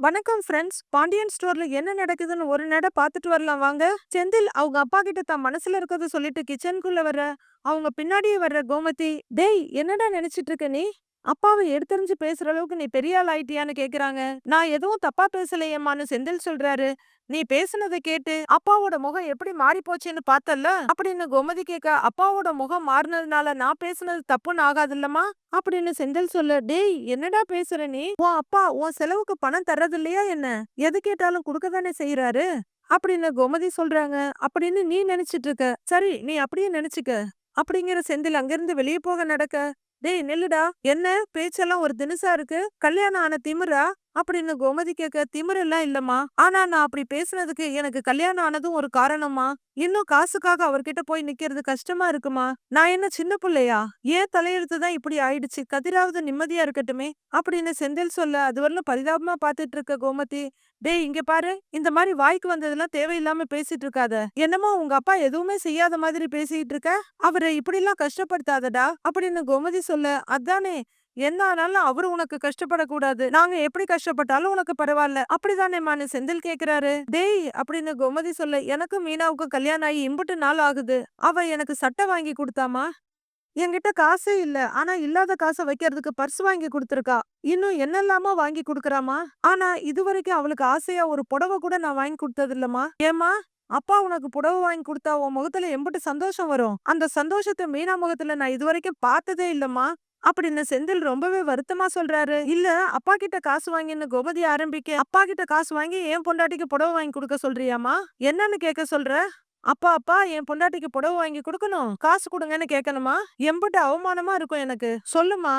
வணக்கம் ஃப்ரெண்ட்ஸ் பாண்டியன் ஸ்டோர்ல என்ன நடக்குதுன்னு ஒரு நட பார்த்துட்டு வரலாம். வாங்க. செந்தில் அவங்க அப்பா கிட்ட தான் மனசுல இருக்கிறத சொல்லிட்டு கிச்சனுக்குள்ள வர்ற. அவங்க பின்னாடியே வர்ற கோமதி டேய் என்னடா நினைச்சிட்டு இருக்க நீ? அப்பாவை எடுத்தறிஞ்சு பேசுற அளவுக்கு நீ பெரிய ஆள் ஆயிட்டியான்னு கேக்குறாங்க. நான் எதுவும் தப்பா பேசலையம்மான்னு செந்தில் சொல்றாரு. நீ பேசுனதை கேட்டு அப்பாவோட முகம் எப்படி மாறி போச்சுன்னு பார்த்தல்ல? அப்படின்னு கோமதி கேட்க அப்பாவோட முகம் மாறினதுனால நான் பேசுனது தப்புன்னு ஆகாதுல்லம்மா? அப்படின்னு செந்தில் சொல்ல டேய் என்னடா பேசுற நீ? உன் அப்பா உன் செலவுக்கு பணம் தர்றது இல்லையா என்ன? எது கேட்டாலும் கொடுக்க தானே செய்யறாரு அப்படின்னு கோமதி சொல்றாங்க. அப்படின்னு நீ நினைச்சிட்டு இருக்க. சரி நீ அப்படியே நினைச்சுக்க. அப்படிங்கிற செந்தில் அங்கிருந்து வெளியே போக நடக்க டேய் நில்லுடா. என்ன? பேச்செல்லாம் ஒரு தினுசா இருக்கு. கல்யாணம் ஆன திமிரா? அப்படின்னு கோமதி கேட்க திமிரெல்லாம் இல்லம்மா. ஆனா நான் அப்படி பேசுனதுக்கு எனக்கு கல்யாணம் ஆனதும் ஒரு காரணமா இன்னும் காசுக்காக அவர்கிட்ட போய் நிக்கிறது கஷ்டமா இருக்குமா? நான் என்ன சின்ன பிள்ளையா? ஏன் தலையெழுத்து தான் இப்படி ஆயிடுச்சு? கதிராவது நிம்மதியா இருக்கட்டுமே அப்படின்னு செந்தில் சொல்ல அது வரலும் பரிதாபமா பாத்துட்டு இருக்க கோமதி டேய் இங்க பாரு. இந்த மாதிரி வாய்க்கு வந்ததெல்லாம் தேவையில்லாம பேசிட்டு இருக்காத என்னமோ உங்க அப்பா எதுவுமே செய்யாத மாதிரி பேசிட்டு இருக்க அவரை இப்படி எல்லாம் கஷ்டப்படுத்தாதடா அப்படின்னு கோமதி சொல்ல அதானே. என்ன ஆனாலும் அவரு உனக்கு கஷ்டப்படக்கூடாது. நாங்க எப்படி கஷ்டப்பட்டாலும் உனக்கு பரவாயில்ல அப்படிதானே மானு செந்தில் கேக்குறாரு. டேய் அப்படின்னு கோமதி சொல்ல எனக்கும் மீனாவுக்கும் கல்யாணம் ஆகி இம்புட்டு நாள் ஆகுது. அவ எனக்கு சட்டை வாங்கி கொடுத்தாமா? என்கிட்ட காசே இல்ல. ஆனா இல்லாத காசை வைக்கிறதுக்கு பர்ஸ் வாங்கி கொடுத்துருக்கா. இன்னும் என்னெல்லாமோ வாங்கி கொடுக்கறாமா? ஆனா இதுவரைக்கும் அவளுக்கு ஆசையா ஒரு புடவை கூட நான் வாங்கி கொடுத்தது இல்லம்மா ஏமா அப்பா உனக்கு புடவை வாங்கி கொடுத்தா உன் முகத்துல எம்பிட்டு சந்தோஷம் வரும். அந்த சந்தோஷத்தை மீனா முகத்துல நான் இதுவரைக்கும் பார்த்ததே இல்லம்மா. அப்படின்னு செந்தில் ரொம்பவே வருத்தமா சொல்றாரு. இல்ல அப்பா கிட்ட காசு வாங்கின்னு கோமதி ஆரம்பிக்க அப்பா கிட்ட காசு வாங்கி என் பொண்டாட்டிக்கு புடவை வாங்கி கொடுக்க சொல்றியாமா என்னன்னு கேட்க சொல்ற? அப்பா அப்பா என் பொண்டாட்டிக்கு புடவை வாங்கி கொடுக்கணும். காசு கொடுங்கன்னு கேட்கணுமா? எம்பிட்ட அவமானமா இருக்கும் எனக்கு. சொல்லுமா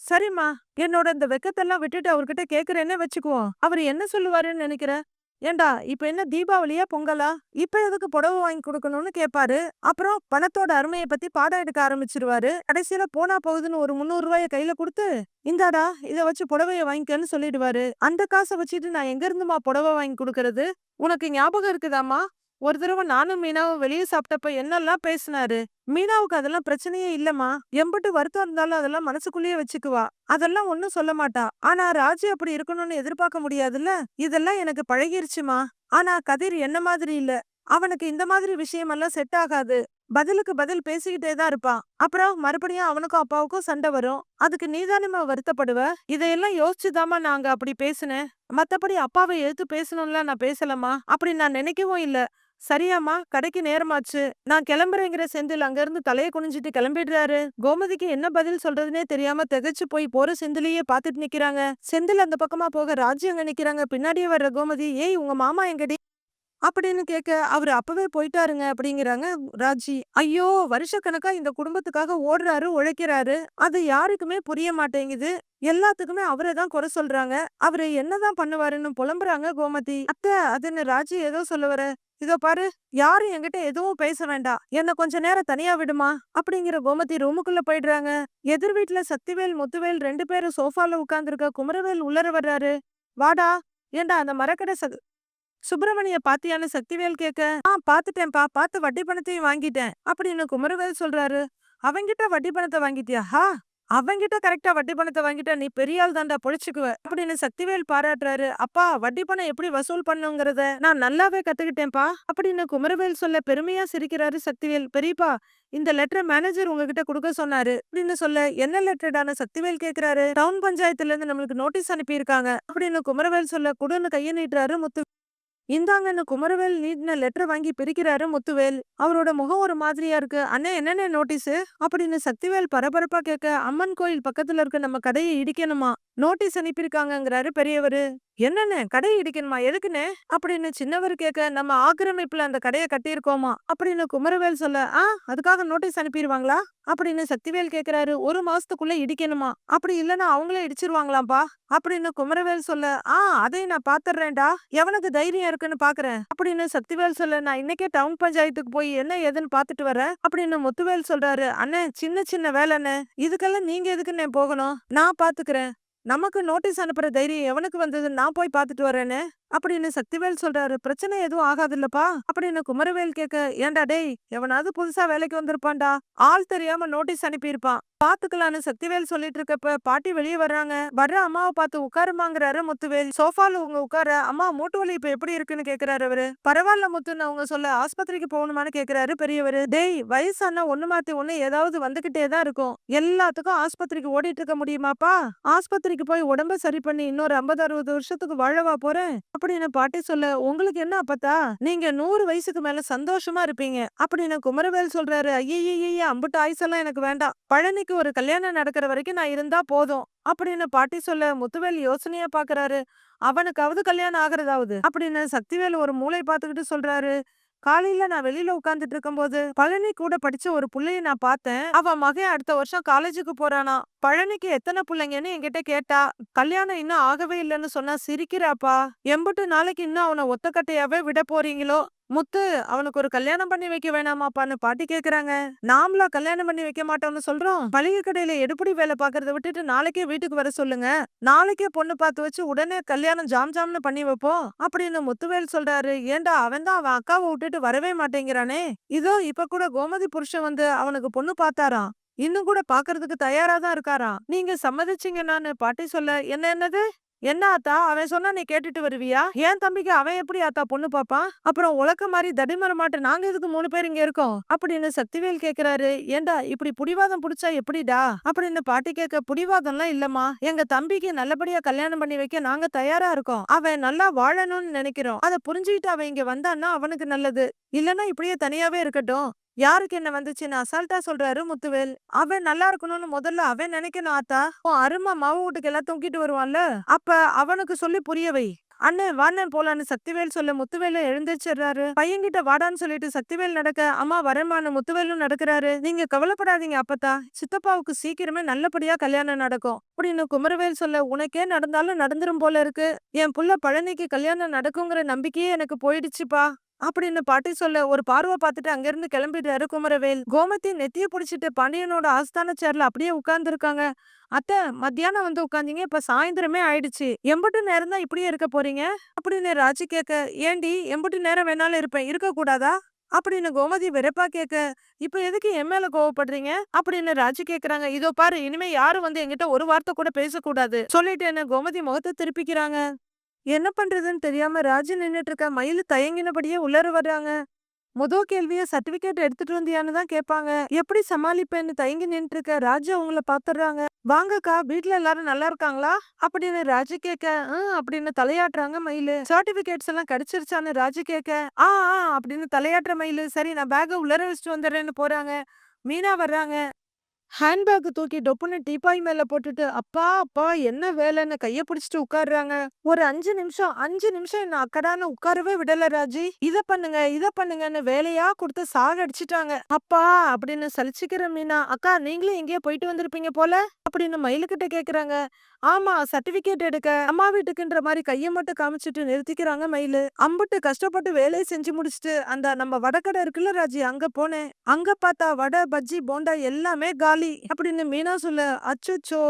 சரிம்மா. என்னோட இந்த வெக்கத்தெல்லாம் விட்டுட்டு அவர்கிட்ட கேக்குறேன்னு வச்சுக்குவோம். அவர் என்ன சொல்லுவாருன்னு நினைக்கிற? ஏண்டா இப்ப என்ன தீபாவளியா பொங்கலா? இப்ப எதுக்கு புடவை வாங்கி கொடுக்கணும்னு கேட்பாரு அப்புறம் பணத்தோட அருமையை பத்தி பாடம் எடுக்க ஆரம்பிச்சிருவாரு. கடைசியில போனா போகுதுன்னு ஒரு முந்நூறு ரூபாய கையில கொடுத்து இந்தாடா இத வச்சு புடவைய வாங்கிக்கன்னு சொல்லிடுவாரு. அந்த காசை வச்சுட்டு நான் எங்க இருந்துமா புடவை வாங்கி கொடுக்கறது? உனக்கு ஞாபகம் இருக்குதாமா ஒரு தடவை நானும் மீனாவும் வெளியே சாப்பிட்டப்ப என்னெல்லாம் பேசினாரு? மீனாவுக்கு அதெல்லாம் பிரச்சனையே இல்லம்மா. எம்பிட்டு வருத்தம் இருந்தாலும் அதெல்லாம் மனசுக்குள்ளேயே வச்சுக்குவா. அதெல்லாம் ஒண்ணும் சொல்ல மாட்டா. ஆனா ராஜி அப்படி இருக்கணும்னு எதிர்பார்க்க முடியாதுல்ல? இதெல்லாம் எனக்கு பழகிருச்சுமா. ஆனா கதிர் என்ன மாதிரி இல்ல. அவனுக்கு இந்த மாதிரி விஷயமெல்லாம் செட் ஆகாது. பதிலுக்கு பதில் பேசிக்கிட்டே தான் இருப்பான். அப்புறம் மறுபடியும் அவனுக்கும் அப்பாவுக்கும் சண்டை வரும். அதுக்கு நீதானமா வருத்தப்படுவ? இதையெல்லாம் யோசிச்சுதாம்மா நாங்க அப்படி பேசினேன். மத்தபடி அப்பாவை எழுத்து பேசணும்ல நான் பேசலமா அப்படி நான் நினைக்கவும் இல்ல. சரியாம்மா கடைக்கு நேரமாச்சு. நான் கிளம்புறேங்கிற செந்தில் அங்கிருந்து தலையை குனிஞ்சிட்டு கிளம்பிடுறாரு. கோமதிக்கு என்ன பதில் சொல்றதுனே தெரியாம திகைச்சு போய் போற செந்திலையே பாத்துட்டு நிக்கிறாங்க. செந்தில் அந்த பக்கமா போக ராஜி அங்க நிக்கிறாங்க பின்னாடியே வர்ற கோமதி ஏய் உங்க மாமா எங்கடி? அப்படின்னு கேட்க அவரு அப்பவே போயிட்டாருங்க அப்படிங்கிறாங்க ராஜி ஐயோ! வருஷக்கணக்கா இந்த குடும்பத்துக்காக ஓடுறாரு உழைக்கிறாரு. அது யாருக்குமே புரிய மாட்டேங்குது. எல்லாத்துக்குமே அவரை தான் குறை சொல்றாங்க. அவரு என்னதான் பண்ணுவாருன்னு புலம்புறாங்க கோமதி. அத்தை அதுன்னு ராஜி ஏதோ சொல்ல வர. இதோ பாரு யாரும் என்கிட்ட எதுவும் பேச வேண்டாம் என்ன கொஞ்ச நேரம் தனியா விடுமா? அப்படிங்கிற கோமதி ரூமுக்குள்ள போயிடுறாங்க. எதிர் வீட்டுல சக்திவேல் முத்துவேல் ரெண்டு பேரும் சோஃபால உட்கார்ந்துருக்க குமரவேல் உள்ளர வர்றாரு. வாடா ஏண்டா அந்த மரக்கடை சுப்பிரமணிய பாத்தியான்னு சக்திவேல் கேட்க ஆ பாத்துட்டேன்பா பார்த்து வட்டி பணத்தையும் வாங்கிட்டேன் அப்படின்னு குமரவேல் சொல்றாரு. அவங்கிட்ட வட்டி பணத்தை வாங்கிட்டியா? ஹா அவங்கிட்ட கரெக்டா வட்டி பணத்தை வாங்கிட்டா நீ பெரிய ஆள் தாண்டா பொழிச்சுக்குவ அப்படின்னு சக்திவேல் பாராட்டுறாரு. அப்பா வட்டி பணம் எப்படி வசூல் பண்ணுங்கிறத நான் நல்லாவே கத்துக்கிட்டேன்ப்பா அப்படின்னு குமரவேல் சொல்ல பெருமையா சிரிக்கிறாரு சக்திவேல். பெரியப்பா இந்த லெட்டர் மேனேஜர் உங்ககிட்ட கொடுக்க சொன்னாரு அப்படின்னு சொல்ல என்ன லெட்டர்டான சக்திவேல் கேக்குறாரு. டவுன் பஞ்சாயத்துல இருந்து நம்மளுக்கு நோட்டீஸ் அனுப்பியிருக்காங்க அப்படின்னு குமரவேல் சொல்ல குடுன்னு கையை நீட்டுறாரு முத்து இந்தாங்கன்னு குமரவேல் நீட்டின லெட்டர் வாங்கி பிரிக்கிறாரு முத்துவேல். அவரோட முகம் ஒரு மாதிரியா இருக்கு. அண்ணே என்னென்ன நோட்டீஸு அப்படின்னு சக்திவேல் பரபரப்பா கேட்க அம்மன் கோயில் பக்கத்துல இருக்க நம்ம கடையை இடிக்கணுமா? நோட்டீஸ் அனுப்பியிருக்காங்கிறாரு பெரியவர். என்னண்ணே கடையை இடிக்கணுமா? எதுக்குண்ணே? அப்படின்னு சின்னவர் கேட்க நம்ம ஆக்கிரமிப்புல அந்த கடையை கட்டியிருக்கோமா? அப்படின்னு குமரவேல் சொல்ல ஆ அதுக்காக நோட்டீஸ் அனுப்பிடுவாங்களா அப்படின்னு சக்திவேல் கேக்குறாரு ஒரு மாசத்துக்குள்ள இடிக்கணுமா? அப்படி இல்லைன்னா அவங்களே இடிச்சிருவாங்களாம்ப்பா அப்படின்னு குமரவேல் சொல்ல ஆ அதையும் நான் பாத்துறேன்டா. எவனுக்கு தைரியம் இருக்குன்னு பாக்குறேன். அப்படின்னு சக்திவேல் சொல்ல நான் இன்னைக்கே டவுன் பஞ்சாயத்துக்கு போய் என்ன ஏதுன்னு பாத்துட்டு வரேன் அப்படின்னு முத்துவேல் சொல்றாரு அண்ணே சின்ன சின்ன வேலைன்னு இதுக்கெல்லாம் நீங்க எதுக்குண்ணே போகணும்? நான் பாத்துக்கிறேன். நமக்கு நோட்டீஸ் அனுப்புற தைரியம் எவனுக்கு வந்தது நான் போய் பாத்துட்டு வரேன்னு அப்படின்னு சக்திவேல் சொல்றாரு. பிரச்சனை எதுவும் ஆகாதுல்லப்பா. அப்படின்னு குமரவேல் கேட்க ஏன்டா டேய் எவனாவது புதுசா வேலைக்கு வந்திருப்பான்டா. ஆள் தெரியாம நோட்டீஸ் அனுப்பியிருப்பான். பாத்துக்கலான்னு சக்திவேல் சொல்லிட்டு இருக்கப்ப பாட்டி வெளியே வர்றாங்க. வர்ற அம்மாவை பார்த்து உட்காருமாங்கிறாரு முத்துவேல். சோஃபால உங்க உட்கார அம்மா மூட்டு வலி இப்ப எப்படி இருக்குன்னு கேக்குறாரு அவரு. பரவாயில்ல முத்துன்னு அவங்க சொல்ல ஆஸ்பத்திரிக்கு போகணுமான்னு கேக்குறாரு பெரியவர். டேய் வயசானா ஒண்ணு மாத்தி ஒண்ணு ஏதாவது வந்துகிட்டே தான் இருக்கும். எல்லாத்துக்கும் ஆஸ்பத்திரிக்கு ஓடிட்டு இருக்க முடியுமாப்பா? ஆஸ்பத்திரிக்கு போய் உடம்ப சரி பண்ணி இன்னொரு ஐம்பது அறுபது வருஷத்துக்கு வாழவா போறேன்? அப்படின்னு பாட்டி சொல்ல உங்களுக்கு என்ன அப்பத்தா? நீங்க நூறு வயசுக்கு மேல சந்தோஷமா இருப்பீங்க. அப்படின்னு குமரவேல் சொல்றாரு ஐயய்ய அம்புட்டு ஆயுசெல்லாம் எனக்கு வேண்டாம். பழனிக்கு ஒரு கல்யாணம் நடக்கிற வரைக்கும் நான் இருந்தா போதும். அப்படின்னு பாட்டி சொல்ல முத்துவேல் யோசனையா பாக்குறாரு அவனுக்காவது கல்யாணம் ஆகுறதாவது? அப்படின்னு சக்திவேல் ஒரு மூளை பார்த்துக்கிட்டு சொல்றாரு காலையில நான் வெளியில உட்கார்ந்துட்டு இருக்கும்போது பழனி கூட படிச்ச ஒரு புள்ளைய நான் பார்த்தேன். அவ மகன் அடுத்த வருஷம் காலேஜுக்கு போறானா? பழனிக்கு எத்தனை பிள்ளைங்கன்னு என்கிட்ட கேட்டா கல்யாணம் இன்னும் ஆகவே இல்லைன்னு சொன்னா சிரிக்கிறாப்பா. எம்பட்டு நாளைக்கு இன்னும் அவனை ஒத்தக்கட்டையாவே விட போறீங்களோ? முத்து அவனுக்கு ஒரு கல்யாணம் பண்ணி வைக்க வேணாமாப்பான்னு பாட்டி கேக்குறாங்க. நாமளா கல்யாணம் பண்ணி வைக்க மாட்டோம்னு சொல்றோம். மளிகை கடையில எடுப்படி வேலை பாக்குறத விட்டுட்டு நாளைக்கே வீட்டுக்கு வர சொல்லுங்க. நாளைக்கே பொண்ணு பார்த்து வச்சு உடனே கல்யாணம் ஜாம் ஜாம்னு பண்ணி வைப்போம். அப்படின்னு முத்துவேல் சொல்றாரு. ஏண்டா அவன் தான் அவன் அக்காவை விட்டுட்டு வரவே மாட்டேங்கிறானே. இதோ இப்ப கூட கோமதி புருஷன் வந்து அவனுக்கு பொண்ணு பார்த்தாராம் இன்னும் கூட பாக்குறதுக்கு தயாரா தான் இருக்காராம். நீங்க சம்மதிச்சீங்கன்னு பாட்டி சொல்ல. என்ன என்னது? என்ன ஆத்தா அவன் சொன்னா நீ கேட்டுட்டு வருவியா? ஏன் தம்பிக்கு அவன் எப்படி ஆத்தா பொண்ணு பாப்பான்? அப்புறம் உலக்க மாதிரி தடிமர மாட்டேன் நாங்க இதுக்கு மூணு பேர் இங்க இருக்கோம்? அப்படின்னு சக்திவேல் கேக்குறாரு. ஏண்டா இப்படி புடிவாதம் புடிச்சா எப்படிடா? அப்படின்னு பாட்டி கேட்க புடிவாதம்லாம் இல்லம்மா. எங்க தம்பிக்கு நல்லபடியா கல்யாணம் பண்ணி வைக்க நாங்க தயாரா இருக்கோம். அவன் நல்லா வாழணும்னு நினைக்கிறோம். அதை புரிஞ்சுக்கிட்டு அவன் இங்க வந்தான்னா அவனுக்கு நல்லது. இல்லைன்னா இப்படியே தனியாவே இருக்கட்டும். யாருக்கு என்ன வந்துச்சுன்னு அசால்ட்டா சொல்றாரு முத்துவேல் அவன் நல்லா இருக்கணும்னு முதல்ல அவன் நினைக்கணும் ஆத்தா. உன் அருமா மாவு வீட்டுக்கு எல்லாம் தூக்கிட்டு வருவான்ல. அப்ப அவனுக்கு சொல்லி புரிய வை. அண்ணன் வாண்ணன் போலான்னு சக்திவேல் சொல்ல முத்துவேல எழுந்திருச்சிடுறாரு. பையன்கிட்ட வாடான்னு சொல்லிட்டு சக்திவேல் நடக்க அம்மா வரமான முத்துவேலும் நடக்கிறாரு. நீங்க கவலைப்படாதீங்க அப்பத்தா. சித்தப்பாவுக்கு சீக்கிரமே நல்லபடியா கல்யாணம் நடக்கும். அப்படின்னு குமரவேல் சொல்ல உனக்கே நடந்தாலும் நடந்துரும் போல இருக்கு. என் புள்ள பழனிக்கு கல்யாணம் நடக்குங்கிற நம்பிக்கையே எனக்கு போயிடுச்சுப்பா. அப்படின்னு பாட்டி சொல்ல ஒரு பார்வை பார்த்துட்டு அங்கிருந்து கிளம்பிட்டாரு குமரவேல் கோமதி நெத்திய பிடிச்சிட்டு பாண்டியனோட ஆஸ்தான சேர்ல அப்படியே உட்கார்ந்துருக்காங்க. அத்தை மத்தியானம் வந்து உட்காந்தீங்க இப்ப சாயந்தரமே ஆயிடுச்சு. எம்பட்டு நேரம் தான் இப்படியே இருக்க போறீங்க? அப்படின்னு ராஜி கேட்க ஏண்டி எம்பட்டு நேரம் வேணாலும் இருப்பேன். இருக்க கூடாதா அப்படின்னு கோமதி வெறுப்பா கேட்க இப்ப எதுக்கு என் மேல கோவப்படுறீங்க? அப்படின்னு ராஜி கேக்குறாங்க இதோ பாரு இனிமே யாரும் வந்து என்கிட்ட ஒரு வார்த்தை கூட பேசக்கூடாது. சொல்லிட்டு என்ன கோமதி முகத்தை திருப்பிக்கிறாங்க. என்ன பண்றதுன்னு தெரியாம ராஜு நின்னுட்டு இருக்க மயில் தயங்கினபடியே உள்ளர வர்றாங்க. முத கேள்விய சர்டிபிகேட் எடுத்துட்டு வந்தியான்னு தான் கேட்பாங்க. எப்படி சமாளிப்பேன்னு தயங்கி நின்று இருக்க ராஜு அவங்கள பாத்துறாங்க வாங்கக்கா வீட்டுல எல்லாரும் நல்லா இருக்காங்களா? அப்படின்னு ராஜு கேட்க அப்படின்னு தலையாட்டுறாங்க மயிலு. சர்டிபிகேட்ஸ் எல்லாம் கிடைச்சிருச்சான்னு ராஜு கேட்க ஆ ஆ அப்படின்னு தலையாட்டுற மயிலு. சரி நான் பேக உள்ளர வச்சுட்டு வந்துடுறேன்னு போறாங்க. மீனா வர்றாங்க. ஹேண்ட்பேக் தூக்கி டொப்புன்னு டீப்பாய் மேல போட்டுட்டு அப்பா அப்பா என்ன வேலைன்னு கைய பிடிச்சிட்டு உட்காருறாங்க. ஒரு அஞ்சு நிமிஷம் அஞ்சு நிமிஷம் என்ன அக்கடான்னு உட்காரவே விடல ராஜி. இத பண்ணுங்க இத பண்ணுங்கன்னு வேலையா கொடுத்து சாக அடிச்சிட்டாங்க. அப்பா அப்படின்னு சலிச்சுக்கிற மீனா அக்கா நீங்களும் எங்கேயோ போயிட்டு வந்திருப்பீங்க போல? அப்படின்னு மயிலுக்கிட்ட கேக்குறாங்க. ஆமா சர்டிபிகேட் எடுக்க அம்மா வீட்டுக்குன்ற மாதிரி கைய மட்டும் காமிச்சிட்டு நிறுத்திக்கிறாங்க மயிலு. அம்புட்டு கஷ்டப்பட்டு வேலையை செஞ்சு முடிச்சிட்டு அந்த நம்ம வடக்கடை இருக்குல்ல ராஜி அங்க போனேன். அங்க பார்த்தா வடை பஜ்ஜி போண்டா எல்லாமே காலி. அப்படின்னு மீனா சொல்ல அச்சோ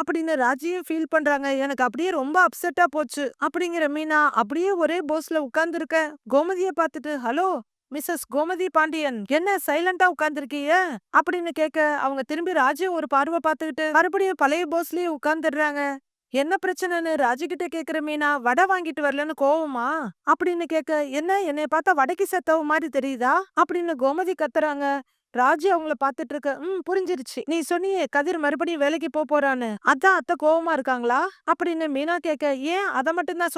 அப்படின்னு ராஜியும் ஃபீல் பண்றாங்க. எனக்கு அப்படியே ரொம்ப அப்செட்டா போச்சு. அப்படிங்கிற மீனா அப்படியே ஒரே போஸ்ல உட்கார்ந்து இருக்க கோமதிய பார்த்துட்டு ஹலோ மிஸ்ஸஸ் கோமதி பாண்டியன் என்ன சைலண்டா உட்கார்ந்துருக்கீங்க? அப்படின்னு கேட்க அவங்க திரும்பி ராஜு ஒரு பார்வை பார்த்துக்கிட்டு மறுபடியும் பழைய போஸ்லயே உட்கார்ந்துடுறாங்க. என்ன பிரச்சனைன்னு ராஜுகிட்ட கேக்குற மீனா வடை வாங்கிட்டு வரலன்னு கோவமா? அப்படின்னு கேட்க என்ன என்னைய பார்த்தா வடைக்கு செத்தவ மாதிரி தெரியுதா? அப்படின்னு கோமதி கத்துறாங்க. ராஜு அவங்கள பாத்துட்டு இருக்க ம் புரிஞ்சிருச்சு. நீ சொன்னியே கதிர் மறுபடியும் வேலைக்கு போறான்னு. அதான் அத்தை கோவமா இருக்காங்களா? அப்படின்னு மீனா கேட்க ஏன் அத மட்டும் தான்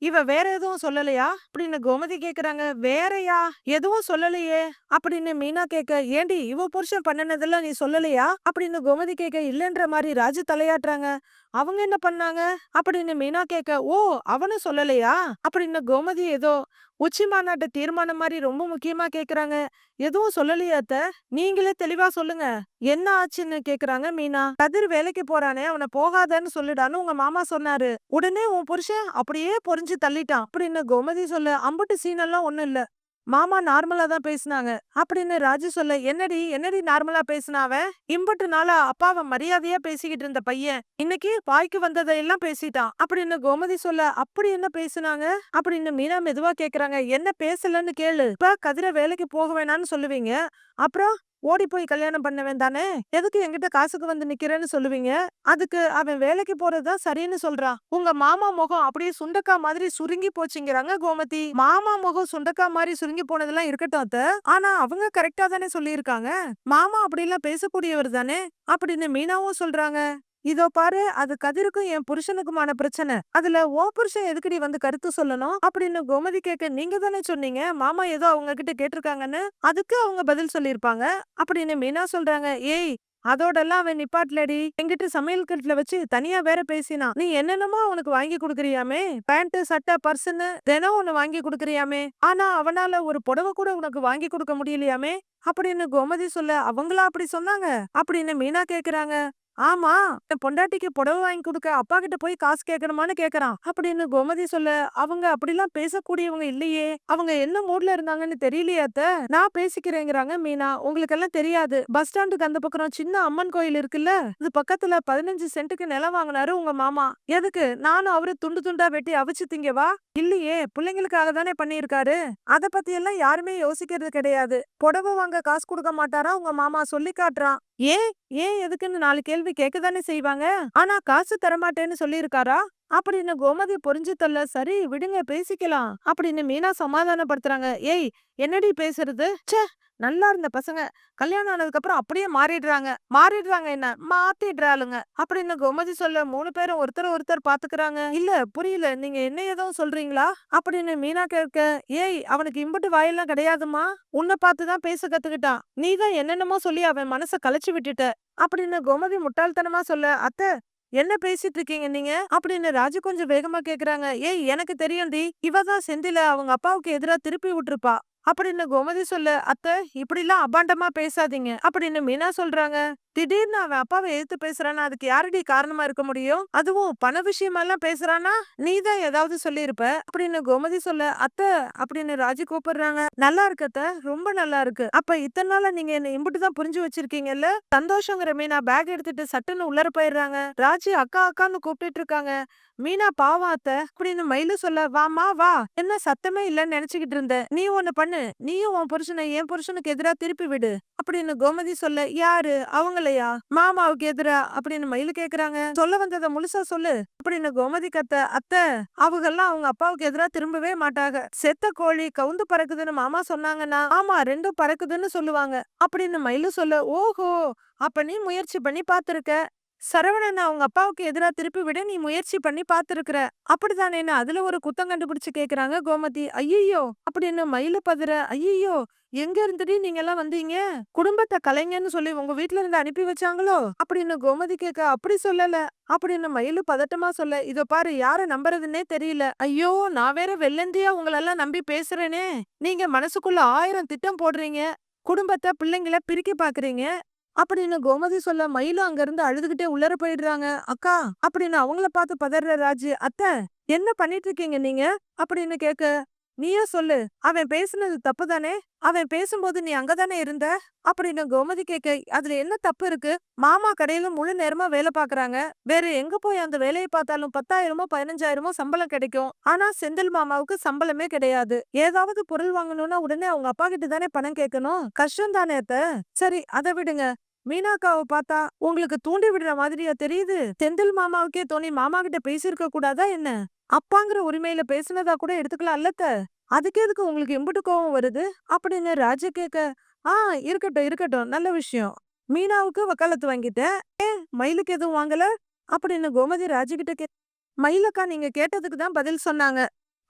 இவ வேற எதுவும் சொல்லலையா? அப்படின்னு கோமதி கேக்குறாங்க. வேறயா? எதுவும் சொல்லலையே? அப்படின்னு மீனா கேட்க ஏண்டி இவ புருஷன் பண்ணுனதெல்லாம் நீ சொல்லலையா? அப்படின்னு கோமதி கேட்க இல்லைன்ற மாதிரி ராஜு தலையாட்டுறாங்க. அவங்க என்ன பண்ணாங்க? அப்படின்னு மீனா கேட்க ஓ அவனும் சொல்லலையா? அப்படின்னு கோமதி ஏதோ உச்சி மாநாட்டு தீர்மானம் மாதிரி ரொம்ப முக்கியமா கேக்குறாங்க. எதுவும் சொல்லலையாத்த நீங்களே தெளிவா சொல்லுங்க. என்ன ஆச்சுன்னு கேக்குறாங்க மீனா. கதிர் வேலைக்கு போறானே அவனை போகாதன்னு சொல்லிடான்னு உங்க மாமா சொன்னாரு. உடனே உன் புருஷன் அப்படியே பொறிஞ்சு தள்ளிட்டான். அப்படின்னு கோமதி சொல்ல அம்புட்டு சீனெல்லாம் ஒண்ணும் இல்ல. மாமா நார்மலா தான் பேசுனாங்க. அப்படின்னு ராஜு சொல்ல என்னடி என்னடி நார்மலா பேசுனாவ இம்பட்டு நாளா அப்பாவை மரியாதையா பேசிக்கிட்டு இருந்த பையன். இன்னைக்கு வாய்க்கு வந்ததையெல்லாம் பேசிட்டான். அப்படின்னு கோமதி சொல்ல அப்படி என்ன பேசுனாங்க? அப்படின்னு மீனா மெதுவா கேக்குறாங்க. என்ன பேசலன்னு கேளு. இப்ப கதிர வேலைக்கு போக வேணாம்னு சொல்லுவீங்க. அப்புறம் ஓடி போய் கல்யாணம் பண்ணவன் தானே? எதுக்கு என்கிட்ட காசுக்கு வந்து நிக்கிறேன்னு சொல்லுவீங்க? அதுக்கு அவன் வேலைக்கு போறதுதான் சரின்னு சொல்றான் உங்க மாமா முகம் அப்படியே சுண்டக்கா மாதிரி சுருங்கி போச்சுங்கிறாங்க கோமதி. மாமா முகம் சுண்டக்கா மாதிரி சுருங்கி போனதெல்லாம் இருக்கட்டும் அத்த. ஆனா அவங்க கரெக்டா தானே சொல்லியிருக்காங்க. மாமா அப்படி எல்லாம் பேசக்கூடியவர் தானே? அப்படின்னு மீனாவும் சொல்றாங்க. இதோ பாரு அது கதிருக்கும் என் புருஷனுக்குமான பிரச்சனை. அதுல ஓ புருஷன் எதுக்குடி வந்து கருத்து சொல்லணும்? அப்படின்னு கோமதி கேட்க நீங்க தானே சொன்னீங்க? மாமா ஏதோ அவங்க கிட்ட கேட்டிருக்காங்கன்னு? அதுக்கு அவங்க பதில் சொல்லியிருப்பாங்க? அப்படின்னு மீனா சொல்றாங்க ஏய் அதோடெல்லாம் அவன் நிப்பாட்லடி எங்கிட்ட சமையல் கட்டுல வச்சு தனியா வேற பேசினான் நீ என்னென்னமோ அவனுக்கு வாங்கி கொடுக்கறியாமே? பேண்ட் சட்டை பர்சுன்னு தினம் ஒண்ணு வாங்கி கொடுக்கறியாமே? ஆனா அவனால ஒரு புடவை கூட உனக்கு வாங்கி கொடுக்க முடியலையாமே? அப்படின்னு கோமதி சொல்ல அவங்களா அப்படி சொன்னாங்க? அப்படின்னு மீனா கேக்குறாங்க. ஆமா என் பொண்டாட்டிக்கு புடவை வாங்கி கொடுக்க அப்பா கிட்ட போய் காசு கேட்கணுமான்னு கேக்குறான். அப்படின்னு கோமதி சொல்ல அவங்க அப்படிலாம் பேசக்கூடியவங்க இல்லையே. அவங்க என்ன மூட்ல இருந்தாங்கன்னு தெரியலையே அத்த. நான் பேசிக்கிறேங்கிறாங்க மீனா. உங்களுக்கு எல்லாம் தெரியாது. பஸ் ஸ்டாண்டுக்கு அந்த பக்கம் சின்ன அம்மன் கோயில் இருக்குல்ல? இது பக்கத்துல பதினஞ்சு சென்ட்டுக்கு நிலம் வாங்கினாரு உங்க மாமா. எதுக்கு? நானும் அவரு துண்டு துண்டா வெட்டி அவிச்சு திங்கவா? இல்லையே. பிள்ளைங்களுக்காக தானே பண்ணியிருக்காரு. அத பத்தி எல்லாம் யாருமே யோசிக்கிறது கிடையாது. புடவை வாங்க காசு கொடுக்க மாட்டாரா உங்க மாமா? சொல்லி காட்டுறான். ஏன்? ஏன் எதுக்குன்னு நாலு கேள்வி கேட்கதானே செய்வாங்க. ஆனா காசு தரமாட்டேன்னு சொல்லியிருக்காரா? அப்படின்னு கோமதி புரிஞ்சு தள்ள சரி விடுங்க பேசிக்கலாம் அப்படின்னு மீனா சமாதானப்படுத்துறாங்க. ஏய் என்னடி பேசுறது? ச்சே நல்லா இருந்த பசங்க. கல்யாணம் ஆனதுக்கு அப்புறம் அப்படியே மாறிடுறாங்க. மாறிடுறாங்க என்ன? மாத்திடுறாளுங்க. அப்படின்னு கோமதி சொல்ல மூணு பேரும் ஒருத்தர் ஒருத்தர் பாத்துக்கிறாங்க. இல்ல புரியல. நீங்க என்ன ஏதோ சொல்றீங்களா? அப்படின்னு மீனா கேட்க ஏய் அவனுக்கு இம்புட்டு வாயெல்லாம் கிடையாதுமா உன்னை பார்த்துதான் பேச கத்துக்கிட்டான். நீ தான் என்னென்னமோ சொல்லி அவன் மனச கலைச்சு விட்டுட்ட. அப்படின்னு கோமதி முட்டாள்தனமா சொல்ல அத்தை என்ன பேசிட்டு இருக்கீங்க நீங்க? அப்படின்னு ராஜு கொஞ்சம் வேகமா கேக்குறாங்க. ஏய் எனக்கு தெரியும்டி. இவ தான் செந்தில. அவங்க அப்பாவுக்கு எதிரா திருப்பி விட்டுருப்பா. அப்படின்னு கோமதி சொல்ல அத்தை இப்படிலாம் அபாண்டமா பேசாதீங்க. அப்படின்னு மீனா சொல்றாங்க. திடீர்னு அவன் அப்பாவை எதிர்த்து பேசுறானா அதுக்கு யாரடி காரணமா இருக்க முடியும்? அதுவும் பண விஷயமெல்லாம் பேசுறானா நீ தான் ஏதாவது சொல்லியிருப்ப. அப்படின்னு கோமதி சொல்ல அத்தை அப்படின்னு ராஜி கூப்பிடுறாங்க. நல்லா இருக்கத்த அத்தை. ரொம்ப நல்லா இருக்கு. அப்ப இத்தனை நாள நீங்க என்ன இம்புட்டு தான் புரிஞ்சு வச்சிருக்கீங்கல்ல? சந்தோஷங்கிற மீனா பேக் எடுத்துட்டு சட்டுன்னு உள்ளர போயிடுறாங்க. ராஜி அக்கா அக்கான்னு கூப்பிட்டு இருக்காங்க. மீனா பாவம் அத்தை. அப்படின்னு மயிலு சொல்ல வாமா வா. என்ன சத்தமே இல்லன்னு நினைச்சுக்கிட்டு இருந்த. நீ ஒண்ணு பண்ணு. நீயும் உன் புருஷனை என் புருஷனுக்கு எதிரா திருப்பி விடு. அப்படின்னு கோமதி சொல்ல யாரு? அவங்களையா? மாமாவுக்கு எதிரா? அப்படின்னு மயிலு கேக்குறாங்க. சொல்ல வந்ததை முழுசா சொல்லு. அப்படின்னு கோமதி கத்த அத்தை அவங்கெல்லாம் அவங்க அப்பாவுக்கு எதிரா திரும்பவே மாட்டாங்க. செத்த கோழி கவுந்து பறக்குதுன்னு மாமா சொன்னாங்கன்னா ஆமா ரெண்டும் பறக்குதுன்னு சொல்லுவாங்க. அப்படின்னு மயிலு சொல்ல ஓஹோ! அப்ப நீ முயற்சி பண்ணி பாத்திருக்க சரவணன் அவங்க அப்பாவுக்கு எதிரா திருப்பி விட நீ முயற்சி பண்ணி பாத்துருக்குற அப்படிதானேன்னு அதுல ஒரு குத்தம் கண்டுபிடிச்சு கேக்குறாங்க கோமதி. ஐயோ அப்படின்னு மயில பதுற? ஐயோ எங்க இருந்துடி நீங்க எல்லாம் வந்தீங்க? குடும்பத்தை கலைஞன்னு சொல்லி உங்க வீட்ல இருந்து அனுப்பி வச்சாங்களோ? அப்படின்னு கோமதி கேட்க அப்படி சொல்லல. அப்படின்னு மயிலு பதட்டமா சொல்ல? இதோ பாரு யார நம்புறதுன்னே தெரியல. ஐயோ! நான் வேற வெள்ளந்தியா உங்களெல்லாம் நம்பி பேசுறேனே. நீங்க மனசுக்குள்ள ஆயிரம் திட்டம் போடுறீங்க. குடும்பத்தை பிள்ளைங்கள பிரிக்க பாக்குறீங்க. அப்படின்னு கோமதி சொல்ல மயிலும் அங்க இருந்து அழுதுகிட்டே உள்ளர போயிடுறாங்க. அக்கா அப்படின்னு அவங்கள பார்த்து பதற ராஜு அத்தை என்ன பண்ணிட்டு இருக்கீங்க நீங்க? அப்படின்னு கேக்க நீயே சொல்லு அவன் பேசுனது தப்பு தானே அவன் பேசும்போது நீ அங்கதானே இருந்த? அப்படின்னு கோமதி கேக்க அதுல என்ன தப்பு இருக்கு? மாமா கடையில முழு நேரமா வேலை பாக்குறாங்க. வேற எங்க போய் அந்த வேலையை பார்த்தாலும் பத்தாயிரமோ பதினஞ்சாயிரமோ சம்பளம் கிடைக்கும். ஆனா செந்தில் மாமாவுக்கு சம்பளமே கிடையாது. ஏதாவது பொருள் வாங்கணும்னா உடனே அவங்க அப்பா கிட்ட தானே பணம் கேட்கணும்? கஷ்டம் தானே அத்த? சரி அதை விடுங்க. மீனாக்காவை பார்த்தா உங்களுக்கு தூண்டி விடுற மாதிரியா தெரியுது? செந்தில் மாமாவுக்கே தோணி மாமா கிட்ட பேசியிருக்க கூடாதா என்ன? அப்பாங்கிற உரிமையில பேசுனதா கூட எடுத்துக்கலாம் அல்லத்த அதுக்கு எதுக்கு உங்களுக்கு எம்புட்டு கோவம் வருது? அப்படின்னு ராஜா கேக்க ஆ இருக்கட்டும் இருக்கட்டும். நல்ல விஷயம். மீனாவுக்கு வக்காலத்து வாங்கிட்டேன். ஏன் மயிலுக்கு எதுவும் வாங்கல? அப்படின்னு கோமதி ராஜு கிட்ட கே மயிலக்கா நீங்க கேட்டதுக்கு தான் பதில் சொன்னாங்க.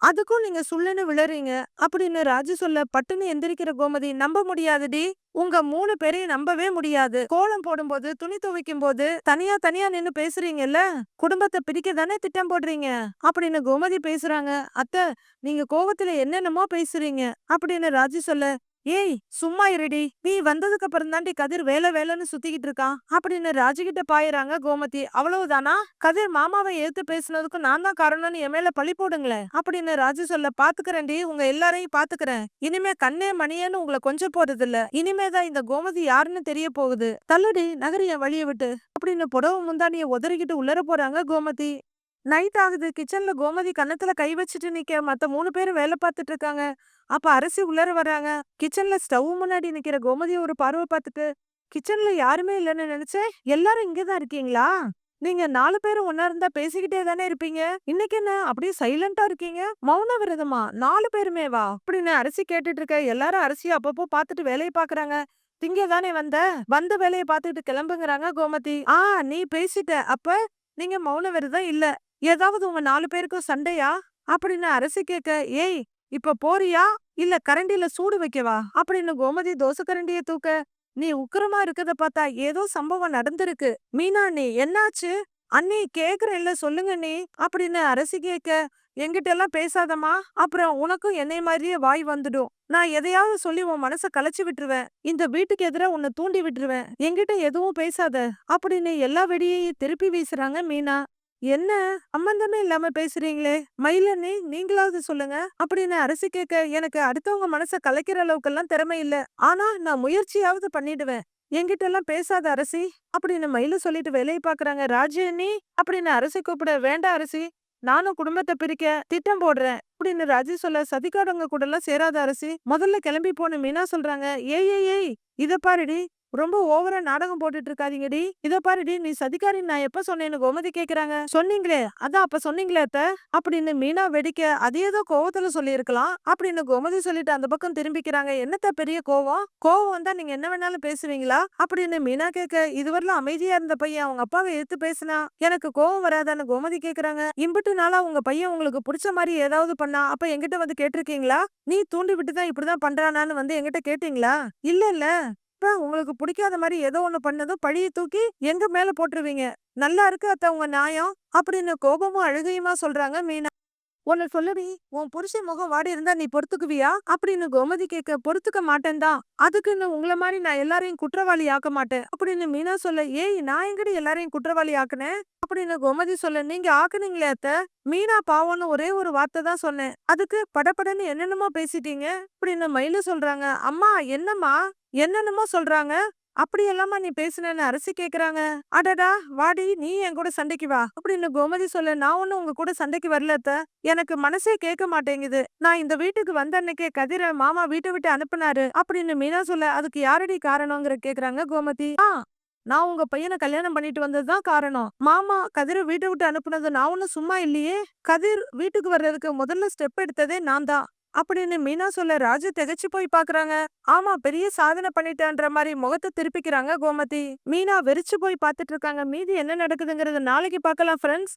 அதுக்கும் நீங்க சுள்ளுன்னு விழறீங்க. அப்படின்னு ராஜு சொல்ல பட்டுன்னு எந்திரிக்கிற கோமதி நம்ப முடியாதுடி. உங்க மூணு பேரையும் நம்பவே முடியாது. கோலம் போடும்போது துணி துவைக்கும் போது தனியா தனியா நின்னு பேசுறீங்கல்ல? குடும்பத்தை பிரிக்க தானே திட்டம் போடுறீங்க? அப்படின்னு கோமதி பேசுறாங்க. அத்தை நீங்க கோவத்துல என்னென்னமோ பேசுறீங்க. அப்படின்னு ராஜு சொல்ல ஏய் சும்மா இருடி. நீ வந்ததுக்கு அப்புறம் தாண்டி கதிர் வேலை வேலைன்னு சுத்திக்கிட்டு இருக்கான் அப்படின்னு ராஜு கிட்ட கோமதி. அவ்வளவுதானா? கதிர் மாமாவை ஏத்து பேசுனதுக்கு நான் தான் காரணம்னு என் மேல பழி போடுங்களேன். அப்படின்னு ராஜு சொல்ல பாத்துக்கிறேன்டி உங்க எல்லாரையும் பாத்துக்கிறேன். இனிமே கண்ணே மணியேன்னு உங்களை கொஞ்சம் போறது இல்ல இனிமேதான் இந்த கோமதி யாருன்னு தெரிய போகுது. தள்ளுடி நகரிய வழிய விட்டு. அப்படின்னு புடவை முந்தானிய உதறிக்கிட்டு உள்ளர போறாங்க கோமதி. நைட் ஆகுது. கிச்சன்ல கோமதி கன்னத்துல கை வச்சுட்டு நிக்க மத்த மூணு பேரும் வேலை பார்த்துட்டு இருக்காங்க. அப்ப அரசி உள்ளர வராங்க கிச்சன்ல ஸ்டவ் முன்னாடி நிக்கிற கோமதிய ஒரு பார்வை பார்த்துட்டு கிச்சன்ல யாருமே இல்லைன்னு நினைச்சேன் எல்லாரும் இங்கதான் இருக்கீங்களா? நீங்க நாலு பேரும் ஒன்னா இருந்தா பேசிக்கிட்டே தானே இருப்பீங்க? இன்னைக்கு என்ன? அப்படியே சைலண்டா இருக்கீங்க? மௌன விரதமா? நாலு பேருமே வா. அப்படின்னு அரிசி கேட்டுட்டு இருக்க எல்லாரும் அரிசி அப்பப்போ பாத்துட்டு வேலையை பாக்குறாங்க திங்க தானே வந்த? வந்த வேலையை பார்த்துக்கிட்டு கிளம்புங்கிறாங்க கோமதி. ஆ நீ பேசிட்ட. அப்ப நீங்க மௌன விரதம் இல்ல. ஏதாவது உங்க நாலு பேருக்கும் சண்டையா? அப்படின்னு அரசி கேட்க ஏய் இப்ப போறியா? இல்ல கரண்டில சூடு வைக்கவா? அப்படின்னு கோமதி தோசை கரண்டிய தூக்க நீ உக்கிரமா இருக்கத பார்த்தா ஏதோ சம்பவம் நடந்திருக்கு. மீனா நீ என்னாச்சு? அண்ணி கேக்குறேன்ல சொல்லுங்க நீ அப்படின்னு அரசி கேட்க என்கிட்ட எல்லாம் பேசாதம்மா. அப்புறம் உனக்கும் என்னை மாதிரியே வாய் வந்துடும். நான் எதையாவது சொல்லி உன் மனச கலைச்சு விட்டுருவேன். இந்த வீட்டுக்கு எதிர உன்னை தூண்டி விட்டுருவேன். என்கிட்ட எதுவும் பேசாத அப்படின்னு எல்லா வெடியையும் திருப்பி வீசுறாங்க மீனா. என்ன? சம்பந்தமே இல்லாம பேசுறீங்களே? மயிலண்ணே நீங்களாவது சொல்லுங்க. அப்படின்னு அரசு கேட்க எனக்கு அடுத்தவங்க மனச கலைக்கிற அளவுக்கெல்லாம் திறமை இல்ல. ஆனா நான் முயற்சியாவது பண்ணிடுவேன். என்கிட்ட எல்லாம் பேசாத அரசி. அப்படின்னு மயில சொல்லிட்டு வேலையை பாக்குறாங்க ராஜண்ணி அப்படின்னு அரசி கூப்பிட வேண்டாம் அரசி. நானும் குடும்பத்தை பிரிக்க திட்டம் போடுறேன். அப்படின்னு ராஜி சொல்ல சதிகாரங்க கூட எல்லாம் சேராத அரசி. முதல்ல கிளம்பி போன மீனா சொல்றாங்க. ஏய் ஏய் ஏய் இத பாருடி. ரொம்ப ஓவரா நாடகம் போட்டுட்டு இருக்காதீங்கடி இத பாருடி நீ சதிகாரி நான் எப்ப சொன்னேன்னு கோமதி கேக்குறாங்க. சொன்னீங்களே அதான் அப்ப சொன்னீங்களே அத்த. அப்படின்னு மீனா வெடிக்க அது ஏதோ கோவத்துல சொல்லியிருக்கலாம் அப்படின்னு கோமதி சொல்லிட்டு அந்த பக்கம் திரும்பிக்கிறாங்க. என்னத்த பெரிய கோவம்? கோவம் வந்தா நீங்க என்ன வேணாலும் பேசுவீங்களா? அப்படின்னு மீனா கேட்க இதுவரையிலும் அமைதியா இருந்த பையன் அவங்க அப்பாவை எடுத்து பேசினா? எனக்கு கோவம் வராதான்னு கோமதி கேக்குறாங்க. இம்புட்டு நாளா உங்க பையன் உங்களுக்கு பிடிச்ச மாதிரி ஏதாவது பண்ணா? அப்ப என்கிட்ட வந்து கேட்டிருக்கீங்களா? நீ தூண்டி விட்டுதான் இப்படிதான் பண்றானான்னு வந்து என்கிட்ட கேட்டீங்களா? இல்ல இல்ல. இப்ப உங்களுக்கு பிடிக்காத மாதிரி ஏதோ ஒண்ணு பண்ணதும் பழிய தூக்கி எங்க மேல போட்டுருவீங்க. நல்லா இருக்கு அத்த உங்க நியாயம் அப்படின்னு கோபமும் அழுகையுமா சொல்றாங்க மீனா. உன்னை சொல்லுடி உன் புருஷன் முகம் வாடி இருந்தா நீ பொறுத்துக்குவியா? அப்படின்னு கோமதி கேட்க பொறுத்துக்க மாட்டேன்தான் அதுக்குன்னு உங்களை மாதிரி நான் எல்லாரையும் குற்றவாளி ஆக்க மாட்டேன். அப்படின்னு மீனா சொல்ல ஏய் நான் எங்கடி எல்லாரையும் குற்றவாளி ஆக்குனேன்? அப்படின்னு கோமதி சொல்ல நீங்க ஆக்குனீங்களே அத்த. மீனா பாவம்னு ஒரே ஒரு வார்த்தை தான் சொன்னேன். அதுக்கு படபடன்னு என்னென்னமோ பேசிட்டீங்க? அப்படின்னு மயிலு சொல்றாங்க அம்மா என்னம்மா? என்னென்னமோ சொல்றாங்க. அப்படி எல்லாமா நீ பேசுனேன்னு அரசி கேக்குறாங்க. அடடா! வாடி நீ என் கூட சண்டைக்கு வா. அப்படின்னு கோமதி சொல்ல நான் ஒன்னும் உங்க கூட சண்டைக்கு வரலத்த எனக்கு மனசே கேட்க மாட்டேங்குது. நான் இந்த வீட்டுக்கு வந்த அன்னைக்கே கதிர மாமா வீட்டை விட்டு அனுப்புனாரு. அப்படின்னு மீனா சொல்ல அதுக்கு யாரடி காரணங்கிற கேக்குறாங்க கோமதி. ஆ நான் உங்க பையனை கல்யாணம் பண்ணிட்டு வந்ததுதான் காரணம். மாமா கதிரை வீட்டை விட்டு அனுப்புனது நான் ஒன்னும் சும்மா இல்லையே. கதிர் வீட்டுக்கு வர்றதுக்கு முதல்ல ஸ்டெப் எடுத்ததே நான் தான் அப்படின்னு மீனா சொல்ல ராஜு திகைச்சு போய் பாக்குறாங்க. ஆமா பெரிய சாதனை பண்ணிட்டேன்ற மாதிரி முகத்தை திருப்பிக்கிறாங்க கோமதி. மீனா வெறிச்சு போய் பாத்துட்டு இருக்காங்க. மீதி என்ன நடக்குதுங்கறத நாளைக்கு பார்க்கலாம் ஃப்ரெண்ட்ஸ்